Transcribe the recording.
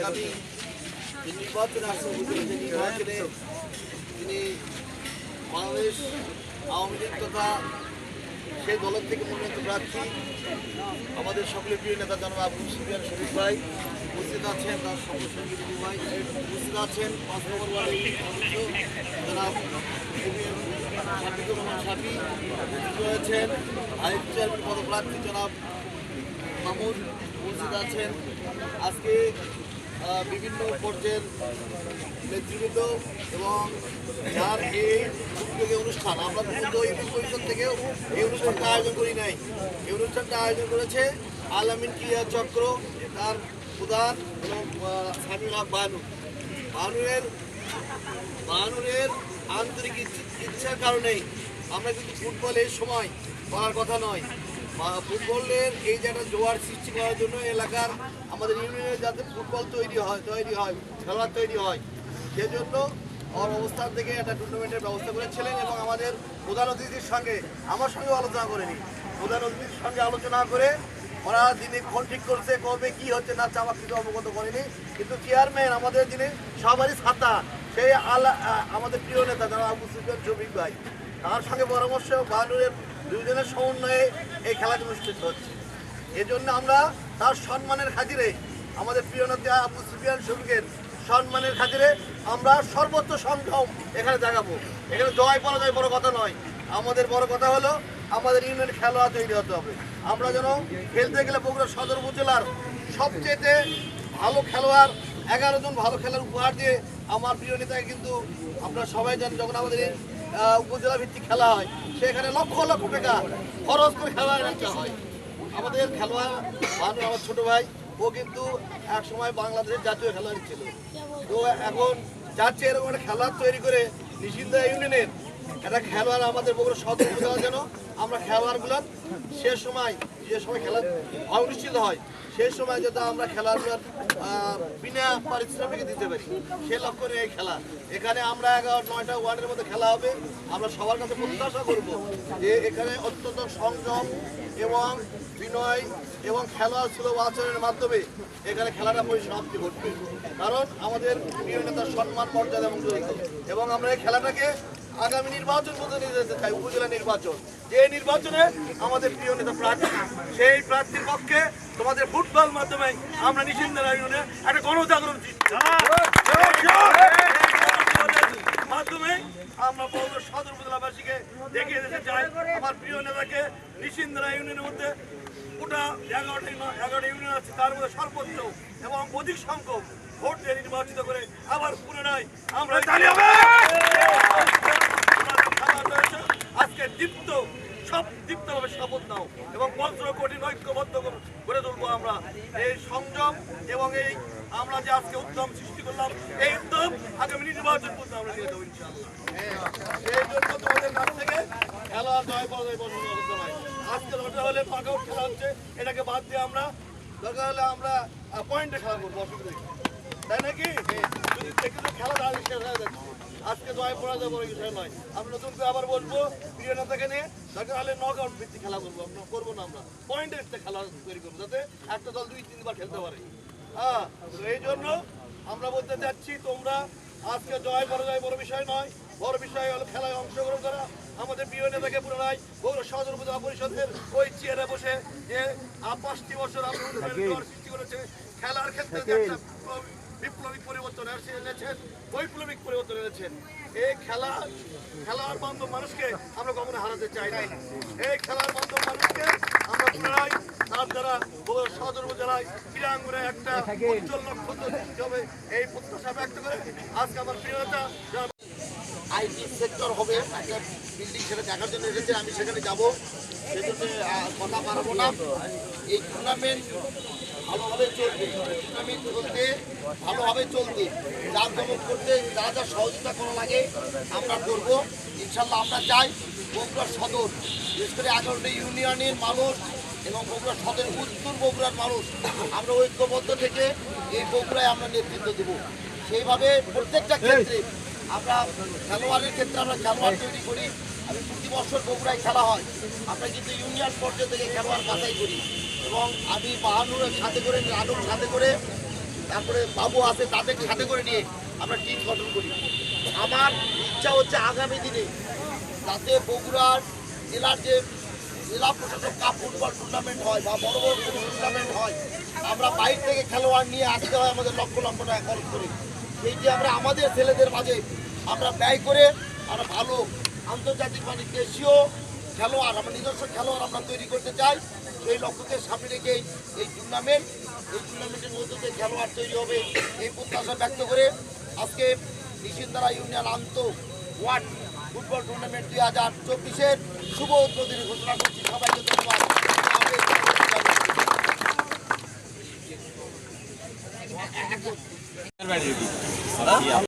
আগামী যে নির্বাচন আসছে নির্বাচনে তিনি বাংলাদেশ আওয়ামী লীগ তথা সেই দলের থেকে মনোনীত প্রার্থী। আমাদের সকলের প্রিয় নেতা জনাব আবুল সুফিয়ান শরীফ ভাই উপস্থিত আছেন, তার সঙ্গী ভাই উপস্থিত আছেন। পাঁচ নম্বর ওয়ার্ডের সদস্য জনাব শাফিকুর রহমান শাফি উপস্থিত রয়েছেন। ভাইস চেয়ারম্যান পদপ্রার্থী জনাব মামুন উপস্থিত আছেন। আজকে বিভিন্ন পর্যায়ের নেতৃবৃন্দ এবং যার এই উদ্যোগে অনুষ্ঠান আমরা কিন্তু ইউনিট পরিষদ থেকেও এই অনুষ্ঠানটা আয়োজন করি নাই। এই অনুষ্ঠানটা আয়োজন করেছে আলামিন ক্রিয়া চক্র তার প্রধান এবং আহ, সামিউল হক বানু। বানুরের বানুরের আন্তরিক ইচ্ছার কারণেই আমরা কিন্তু ফুটবলের সময় করার কথা নয়। ফুটবলের এই যে একটা জোয়ার সৃষ্টি করার জন্য এলাকার আমাদের ইউনিয়নে যাতে ফুটবল তৈরি হয় তৈরি হয় খেলোয়াড় তৈরি হয়। সেজন্য ওর অবস্থান থেকে একটা টুর্নামেন্টের ব্যবস্থা করেছিলেন এবং আমাদের প্রধান অতিথির সঙ্গে, আমার সঙ্গে আলোচনা করেনি। প্রধান অতিথির সঙ্গে আলোচনা করে ওরা যিনি ফোন ঠিক করছে কবে কি হচ্ছে না চাওয়া কিছু অবগত করেনি। কিন্তু চেয়ারম্যান আমাদের যিনি সবারই ছাতা, সেই আলা আমাদের প্রিয় নেতা যারা আবু সুফিয়ান শফিক ভাই। তার সঙ্গে পরামর্শ বাহানুরের দুজনের সমন্বয়ে এই খেলাটি অনুষ্ঠিত হচ্ছে। এজন্য আমরা তার সম্মানের খাতিরে আমাদের প্রিয় নেতা আবু সুফিয়ান শফিকের সম্মানের খাতিরে আমরা সর্বোচ্চ সংগ্রাম এখানে দেখাবো। এখানে জয় পরাজয় বড় কথা নয়। আমাদের বড় কথা হলো আমাদের ইউনিয়ন খেলোয়াড় তৈরি হতে হবে। আমরা যেন খেলতে গেলে বগুড়া সদর উপজেলার সবচেয়ে ভালো খেলোয়াড়, এগারো জন ভালো খেলার উপহার দিয়ে আমার প্রিয় নেতাকে কিন্তু আমরা সবাই জানি যখন আমাদের উপজেলা ভিত্তিক খেলা হয়। সেখানে লক্ষ লক্ষ টাকা খরচ করে খেলা হয়। আমাদের খেলোয়াড় মানুষ আমার ছোট ভাই, ও কিন্তু এক সময় বাংলাদেশের জাতীয় খেলোয়াড় ছিল। তো এখন যাচ্ছে এরকম একটা খেলোয়াড় তৈরি করে নিষিদ্ধ ইউনিয়নের। একটা খেলোয়াড় আমাদের বগুড়া সদর উপজেলা যেন আমরা খেলোয়াড়গুলোর শেষ সময় যে সময় খেলা অনুষ্ঠিত হয় সেই সময় যাতে আমরা খেলাধুলার বিনা পারিশ্রমিক দিতে পারি। সে লক্ষ্য নিয়ে খেলা। এখানে আমরা এগারো, নয়টা ওয়ার্ডের মধ্যে খেলা হবে। আমরা সবার কাছে প্রত্যাশা করব যে এখানে অত্যন্ত সংযম এবং বিনয় এবং খেলোয়াড় সুলভ আচরণের মাধ্যমে এখানে খেলাটা পরিসমাপ্তি ঘটবে। কারণ আমাদের নেতার সম্মান, মর্যাদা এবং এবং আমরা এই খেলাটাকে আগামী নির্বাচন পর্যন্ত নিয়ে চাই, উপজেলা নির্বাচন। যে নির্বাচনে আমাদের প্রিয় নেতা প্রার্থী, সেই প্রার্থীর পক্ষে তোমাদের ফুটবল মাধ্যমে আমরা নিষিদ্ধ ইউনিয়নে একটা গণজাগরণ মাধ্যমে আমরা বৌদ্ধ সদর উপজেলাবাসীকে দেখিয়ে দিতে চাই, আমার প্রিয় নেতাকে নিশিন্দরা ইউনিয়নের মধ্যে গোটা এগারোটা এগারোটা ইউনিয়ন আছে, তার মধ্যে সর্বোচ্চ এবং অধিক সংখ্যক ভোট দিয়ে নির্বাচিত করে আবার পুনরায় আমরা সব দীপ্তভাবে শপথ নাও এবং পঞ্চ কঠিন ঐক্যবদ্ধ করে- তুলবো আমরা। এই সংযম এবং এই আমরা যে আজকে উদ্যম সৃষ্টি করলাম, এই উদ্যম আগামী নির্বাচন পর্যন্ত আমরা নিয়ে দেবো খেলা জয় পরাজয় বর্ণনা আজকে হলে পাকাউট খেলা হচ্ছে, এটাকে বাদ দিয়ে আমরা দরকার হলে আমরা পয়েন্টে খেলা করব, অসুবিধা তাই নাকি? যদি দেখে তো খেলা দাঁড়িয়ে শেষ হয়ে যাচ্ছে আজকে জয় পরাজয় বড় বিষয় নয়। আমরা নতুন করে আবার বলব প্রিয় নেতাকে নিয়ে দরকার হলে নক আউট ভিত্তিক খেলা করব আমরা করব না আমরা। পয়েন্টের একটা খেলা তৈরি করব যাতে একটা দল দুই তিনবার খেলতে পারে। হ্যাঁ তো এই জন্য আমরা বলতে চাচ্ছি তোমরা আজকে জয় পরাজয় বড় বিষয় নয় বড় বিষয় হলো খেলায় অংশগ্রহণ করা। আমাদের প্রিয় নেতাকে পুনরায় পৌর সদর উপজেলা পরিষদের ওই চেয়ারে বসে যে পাঁচটি বছর আমরা সৃষ্টি করেছে খেলার ক্ষেত্রে বিপ্লবিক পরিবর্তন এনেছেন বৈপ্লবিক পরিবর্তন এনেছেন। এই খেলা, খেলার বান্ধব মানুষকে আমরা কখনো হারাতে চাই না এই খেলার বান্ধব মানুষকে আমরা পুনরায় তার দ্বারা সদর উপজেলায়, ক্রীড়াঙ্গনে একটা উজ্জ্বল নক্ষত্র হবে। এই প্রত্যাশা ব্যক্ত করে আজকে আমার প্রিয়তা আইটি সেক্টর হবে একটা বিল্ডিং সেটা দেখার জন্য এসেছে আমি সেখানে যাব। সেজন্য কথা বাড়াবো না। এই টুর্নামেন্ট ভালোভাবে চলবে। টুর্নামেন্ট চলতে ভালোভাবে চলতে যার জমক করতে যা যা সহযোগিতা করা লাগে আমরা করব। ইনশাল্লাহ আমরা চাই বগুড়া সদর বিশেষ করে এগারোটা ইউনিয়নের মানুষ এবং বগুড়া সদর উত্তর বগুড়ার মানুষ। আমরা ঐক্যবদ্ধ থেকে এই বগুড়ায় আমরা নেতৃত্ব দেবো। সেইভাবে প্রত্যেকটা ক্ষেত্রে আমরা খেলোয়াড়ের ক্ষেত্রে আমরা খেলোয়াড় তৈরি করি। আমি প্রতি বছর বগুড়ায় খেলা হয়। আমরা কিন্তু ইউনিয়ন পর্যায়ে থেকে খেলোয়াড় বাছাই করি। এবং আমি বাহানুরের সাথে করে, রানুর সাথে করে, তারপরে বাবু আছে তাদেরকে সাথে করে নিয়ে আমরা টিম গঠন করি। আমার ইচ্ছা হচ্ছে আগামী দিনে যাতে বগুড়ার জেলার যে জেলা প্রশাসক কাপ ফুটবল টুর্নামেন্ট হয় বা বড় বড় টুর্নামেন্ট হয়, আমরা বাইরে থেকে খেলোয়াড় নিয়ে আসতে হয় আমাদের লক্ষ লক্ষ টাকা খরচ করে। এই যে আমরা আমাদের ছেলেদের মাঝে আমরা ব্যয় করে আমরা ভালো আন্তর্জাতিক মানে দেশীয় খেলোয়াড়, আমরা নিজস্ব খেলোয়াড় আমরা তৈরি করতে চাই, সেই লক্ষ্যকে সামনে রেখে এই টুর্নামেন্ট এই টুর্নামেন্টের মধ্যে দিয়ে খেলোয়াড় তৈরি হবে এই প্রত্যাশা ব্যক্ত করে আজকে নিশিন্দারা ইউনিয়ন আন্ত ওয়ার্ড ফুটবল টুর্নামেন্ট দুই হাজার চব্বিশের শুভ উদ্বোধনী ঘোষণা করছি। সবাইকে ধন্যবাদ। আমাদের- Huh? Yeah.